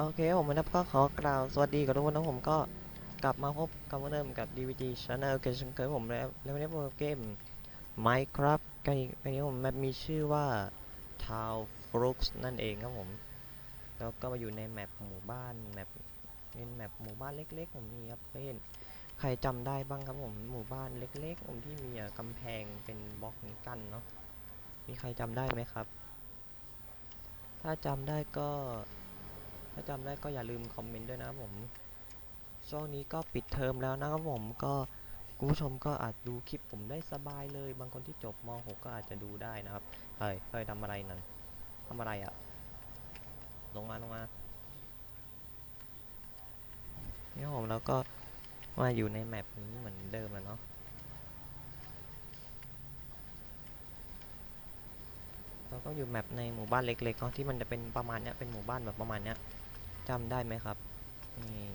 โอเคผมนะครับก็ขอกล่าวสวัสดีกับทุกคนนะผมก็กลับมาพบกับเหมือนเดิมกับ DVG Channel เกมเช่นเคยผมแล้วแล้ววันนี้ผมเกม Minecraft กันอีกวันนี้ผมแมปมีชื่อว่า Town Flux นั่นเองครับผม แล้วก็มาอยู่ในแมปหมู่บ้านแมปเป็นแมปหมู่บ้านเล็กๆ ผมนี่ครับเห็นใครจำได้บ้างครับผมหมู่บ้านเล็กๆ ผมที่มีกำแพงเป็นบล็อกนี้กั้นเนาะมีใครจำได้ไหมครับ ถ้าจำได้ก็ ถ้าจำได้ก็อย่าลืมคอมเมนต์ด้วยนะครับผมช่วงนี้ก็ปิดเทอมแล้วนะครับผมก็คุณผู้ชมก็อาจดูคลิปผมได้สบายเลย บางคนที่จบม .6 ก็อาจจะดูได้นะครับเฮ้ยเฮ้ยทำอะไรนั่นทำอะไรอะลงมาลงมานี่ครับผมแล้วก็มาอยู่ในแมปนี้เหมือนเดิมแล้วเนาะเราก็อยู่แมปในหมู่บ้านเล็กๆเนาะที่มันจะเป็นประมาณเนี้ยเป็นหมู่บ้านแบบประมาณเนี้ย จำได้ไหมครับนี่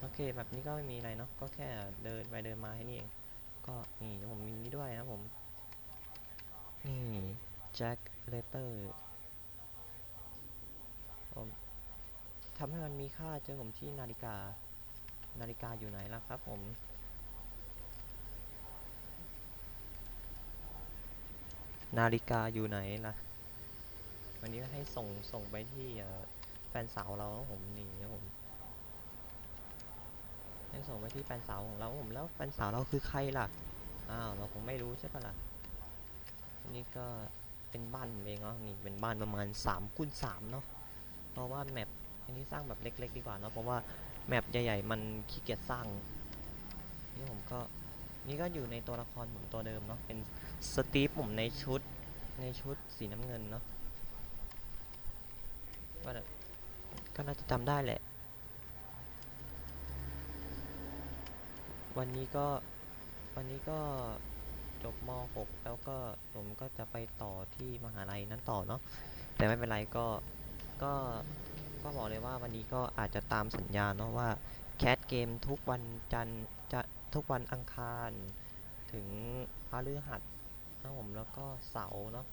โอเคแบบนี้ก็ไม่มีอะไรเนาะก็แค่เดินไปเดินมาให้นี่เอง ก็นี่ผมมีนี่ด้วยนะผม นี่แจ็คเลเตอร์ผมทำให้มันมีค่าเจอผมที่นาฬิกา นาฬิกาอยู่ไหนล่ะครับผม นาฬิกาอยู่ไหนล่ะ วันนี้ให้ส่งส่งไปที่แฟนสาวเราผมนี่นะผมให้ส่งไปที่แฟนสาวของเราผมแล้วแฟนสาวเราคือใครล่ะอ้าวเราคงไม่รู้ใช่ปะล่ะนนี้ก็เป็นบ้านเองเนาะนี่เป็นบ้านประมาณ3คูณ3เนาะเพราะว่าแมปอันนี้สร้างแบบเล็ก ๆ ดีกว่าเนาะเพราะว่าแมปใหญ่ๆมันขี้เกียจสร้างนี่ผมก็นี่ก็อยู่ในตัวละครผมตัวเดิมเนาะเป็น สตีฟผมในชุดในชุดสีน้ำเงินเนาะว่าก็น่าจะจำได้แหละ วันนี้ก็วันนี้ก็จบม .6 แล้วก็ผมก็จะไปต่อที่มหาลัยนั้นต่อเนาะแต่ไม่เป็นไรก็ก็ก็บอกเลยว่าวันนี้ก็อาจจะตามสัญญาเนาะว่าแคสเกมทุกวันจันจะทุกวันอังคาร ถึงพฤหัส นะผมแล้วก็เสาร์เนาะ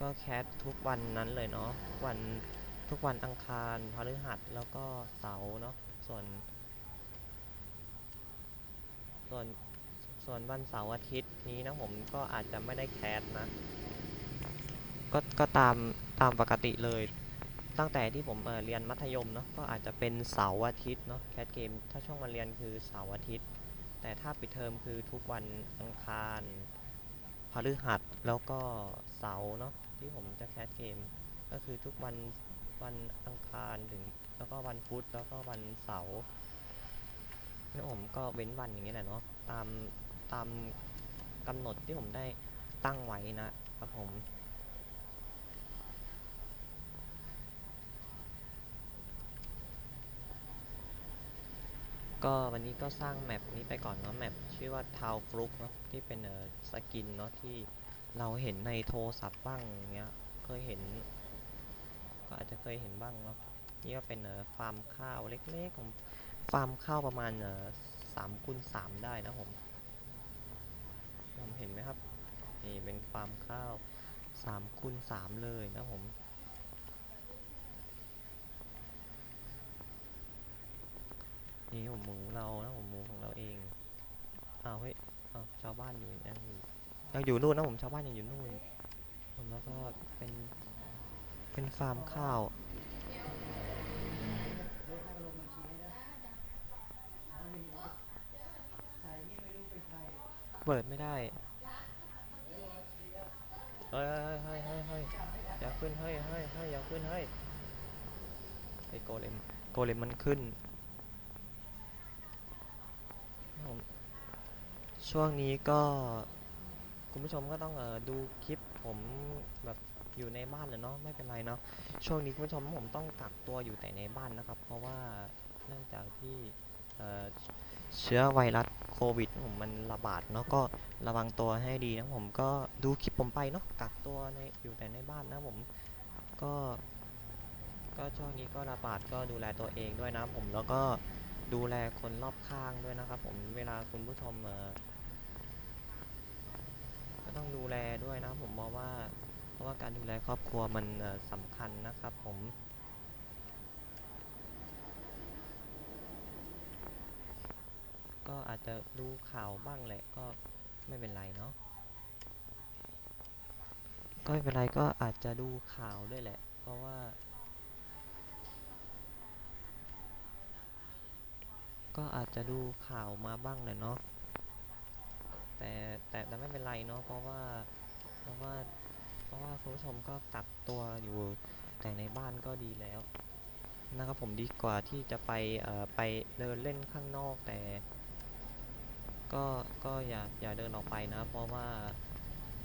ก็แคสทุกวันนั้นเลยเนาะวันทุกวันอังคารพฤหัสแล้วก็เสาร์เนาะส่วน ส่วนส่วนวันเสาร์อาทิตย์นี้นะผมก็อาจจะไม่ได้แคสนะ ก็ก็ตามตามปกติเลย ตั้งแต่ที่ผมเเรียนมัธยมเนาะก็อาจจะเป็นเสาร์อาทิตย์เนาะแคสเกมถ้าช่วงวันเรียนคือเสาร์อาทิตย์ แต่ถ้าปิดเทอมคือทุกวันอังคารพฤหัสแล้วก็เสาร์เนาะที่ผมจะแคสเกม ก็คือทุกวันวันอังคารถึงแล้วก็วันพุธแล้วก็วันเสาร์แล้วผมก็เว้นวันอย่างเงี้ยแหละเนาะตามตามกำหนดที่ผมได้ตั้งไว้นะครับผม ก็วันนี้ก็สร้างแมปนี้ไปก่อนเนาะแมปชื่อว่า Town f l u k เนาะที่เป็นเอ่อสกินเนาะที่เราเห็นในโทรศัพท์บ้างเงี้ยเคยเห็น ก็อาจจะเคยเห็นบ้างเนาะนี่ก็เป็นเอ่อฟาร์มข้าวเล็กๆของฟาร์มข้าวประมาณเอ่อสามคูณสามได้นะผมผมเห็นไหมครับนี่เป็นฟาร์มข้าวสามคูณสามเลยนะผม นี่ผมหมูเรานะผมหมูของเราเองอ้าวเฮ้ยอ้าชาวบ้านอยู่ยังอยู่ยังอยู่นู่นนะผมชาวบ้านยังอยู่นู่นผมแล้วก็เป็นเป็นฟาร์มข้าวเปิดไม่ได้เฮ้ยเฮ้ยเฮ้ยเฮ้ยเฮ้ยอย่าขึ้นเฮ้ยเฮ้ยเฮ้ยอย่าขึ้นเฮ้ยไอโกเลมโกเลมมันขึ้น ผม ช่วงนี้ก็คุณผู้ชมก็ต้องเออดูคลิปผมแบบอยู่ในบ้านเลยเนาะไม่เป็นไรเนาะช่วงนี้คุณผู้ชมผมต้องกักตัวอยู่แต่ในบ้านนะครับ เพราะว่าเนื่องจากที่เอ่อเชื้อไวรัสโควิดผมมันระบาดเนาะก็ระวังตัวให้ดีนะผมก็ดูคลิปผมไปเนาะกักตัวในอยู่แต่ในบ้านนะผมก็ก็ช่วงนี้ก็ระบาดก็ดูแลตัวเองด้วยนะผมแล้วก็ดูแลคนรอบข้างด้วยนะครับผมเวลาคุณผู้ชมเอ่อ ต้องดูแลด้วยนะครับผมมองว่า เพราะว่าการดูแลครอบครัวมันสำคัญนะครับผมก็อาจจะดูข่าวบ้างแหละก็ไม่เป็นไรเนาะก็ไม่เป็นไรก็อาจจะดูข่าวด้วยแหละ เพราะว่า ก็อาจจะดูข่าวมาบ้างแหละเนาะ แต่แต่แต่ไม่เป็นไรเนาะเพราะว่าเพราะว่าเพราะว่าคุณผู้ชมก็กักตัวอยู่แต่ในบ้านก็ดีแล้วนะครับผมดีกว่าที่จะไปเอ่อไปเดินเล่นข้างนอกแต่ ก็ก็อย่าอย่าเดินออกไปนะ เพราะว่า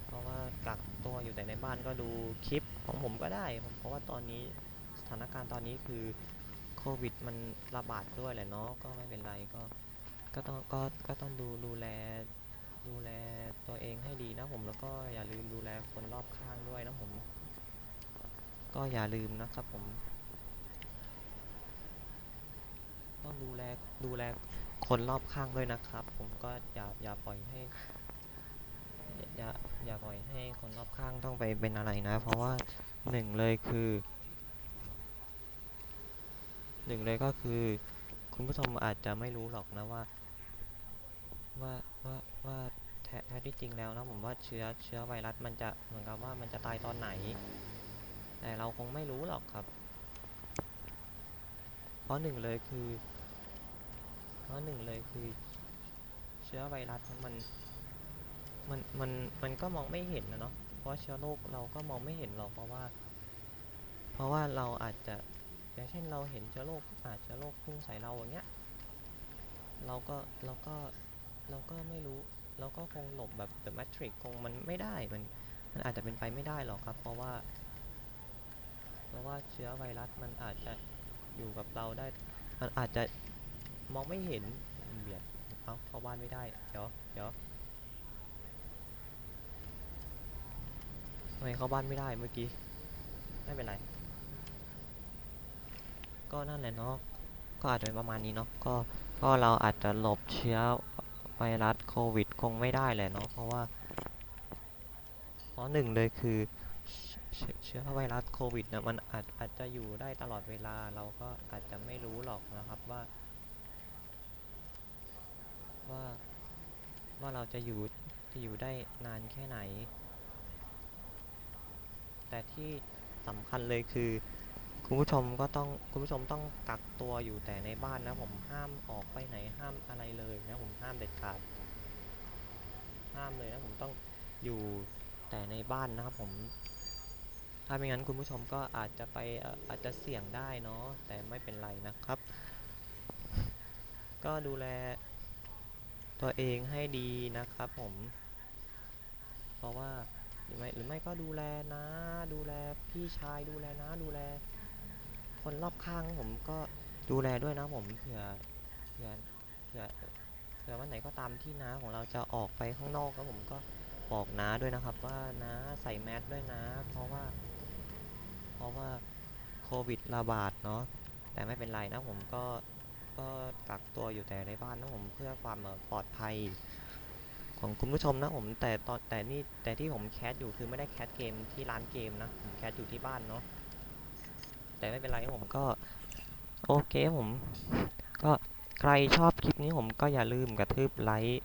เพราะว่ากักตัวอยู่แต่ในบ้านก็ดูคลิปของผมก็ได้ เพราะว่าตอนนี้สถานการณ์ตอนนี้คือโควิดมันระบาดด้วยแหละเนาะก็ไม่เป็นไรก็ก็ต้องก็ก็ต้องดูดูแล ดูแลตัวเองให้ดีนะผมแล้วก็อย่าลืมดูแลคนรอบข้างด้วยนะผม ก็อย่าลืมนะครับผม ต้องดูแลดูแลคนรอบข้างด้วยนะครับ ผมก็อย่าอย่าปล่อยให้อย่าอย่าปล่อยให้คนรอบข้างต้องไปเป็นอะไรนะ เพราะว่าหนึ่งเลยคือหนึ่งเลยก็คือ คุณผู้ชมอาจจะไม่รู้หรอกนะว่า ว่าว่าว่าแท้แท้ที่จริงแล้วนะผมว่าเชื้อเชื้อไวรัสมันจะเหมือนกับว่ามันจะตายตอนไหน แต่เราคงไม่รู้หรอกครับ เพราะหนึ่งเลยคือ เพราะหนึ่งเลยคือ เชื้อไวรัสมันมันมันมันก็มองไม่เห็นนะเนาะเพราะเชื้อโรคเราก็มองไม่เห็นหรอกเพราะว่า เพราะว่าเราอาจจะอย่างเช่นเราเห็นเชื้อโรคอาจเชื้อโรคพุ่งใส่เราอย่างเงี้ยเราก็เราก็ เราก็ไม่รู้เราก็คงหลบแบบ The Matrix คงมันไม่ได้มันมันอาจจะเป็นไปไม่ได้หรอกครับ เพราะว่า เพราะว่าเชื้อไวรัสมันอาจจะอยู่กับเราได้ มันอาจจะมองไม่เห็นเบียดเอาเข้าบ้านไม่ได้ เดี๋ยวเดี๋ยวทำไมเข้าบ้านไม่ได้เมื่อกี้ ไม่เป็นไร ก็นั่นแหละเนาะก็อาจจะเป็นประมาณนี้เนาะก็ก็เราอาจจะหลบเชื้อ ไวรัสโควิด คงไม่ได้แหละเนาะเพราะว่าเพราะหนึ่งเลยคือเชื้อไวรัสโควิดนะมันอาจอาจจะอยู่ได้ตลอดเวลาเราก็อาจจะไม่รู้หรอกนะครับว่า ว่าว่าเราจะอยู่จะอยู่ได้นานแค่ไหน แต่ที่สำคัญเลยคือ คุณผู้ชมก็ต้องคุณผู้ชมต้องกักตัวอยู่แต่ในบ้านนะผมห้ามออกไปไหนห้ามอะไรเลยนะผมห้ามเด็ดขาดห้ามเลยนะผมต้องอยู่แต่ในบ้านนะครับผมถ้าไม่งั้นคุณผู้ชมก็อาจจะไปอาจจะเสี่ยงได้เนาะแต่ไม่เป็นไรนะครับ ก็ดูแลตัวเองให้ดีนะครับผม เพราะว่าหรือไม่หรือไม่ก็ดูแลนะ ดูแลพี่ชายดูแลนะดูแล คนรอบข้างผมก็ดูแลด้วยนะผมเผื่อเผื่อเผื่อเผื่อวันไหนก็ตามที่น้าของเราจะออกไปข้างนอกครับผมก็บอกน้าด้วยนะครับ ว่าน้าใส่แมสด้วยนะ เพราะว่า เพราะว่าโควิดระบาดเนาะแต่ไม่เป็นไรนะผมก็ก็กักตัวอยู่แต่ในบ้านนะผมเพื่อความปลอดภัย ของคุณผู้ชมนะผมแต่ตอนแต่นี่แต่ที่ผมแคสอยู่คือไม่ได้แคสเกมที่ร้านเกมนะผมแคสอยู่ที่บ้านเนาะ แต่ไม่เป็นไรผมก็ โอเคผม ก็ใครชอบคลิปนี้ผมก็อย่าลืมกระทืบไลค์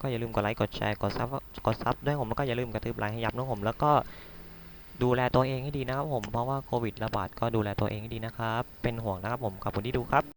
ก็อย่าลืมกดไลค์กดแชร์กดซับกดซับด้วยผมแล้วก็อย่าลืมกระทืบไลค์ให้ยับนะผมแล้วก็ดูแลตัวเองให้ดีนะครับผมเพราะว่าโควิดระบาดก็ดูแลตัวเองให้ดีนะครับ เป็นห่วงนะครับผมขอบคุณที่ดูครับ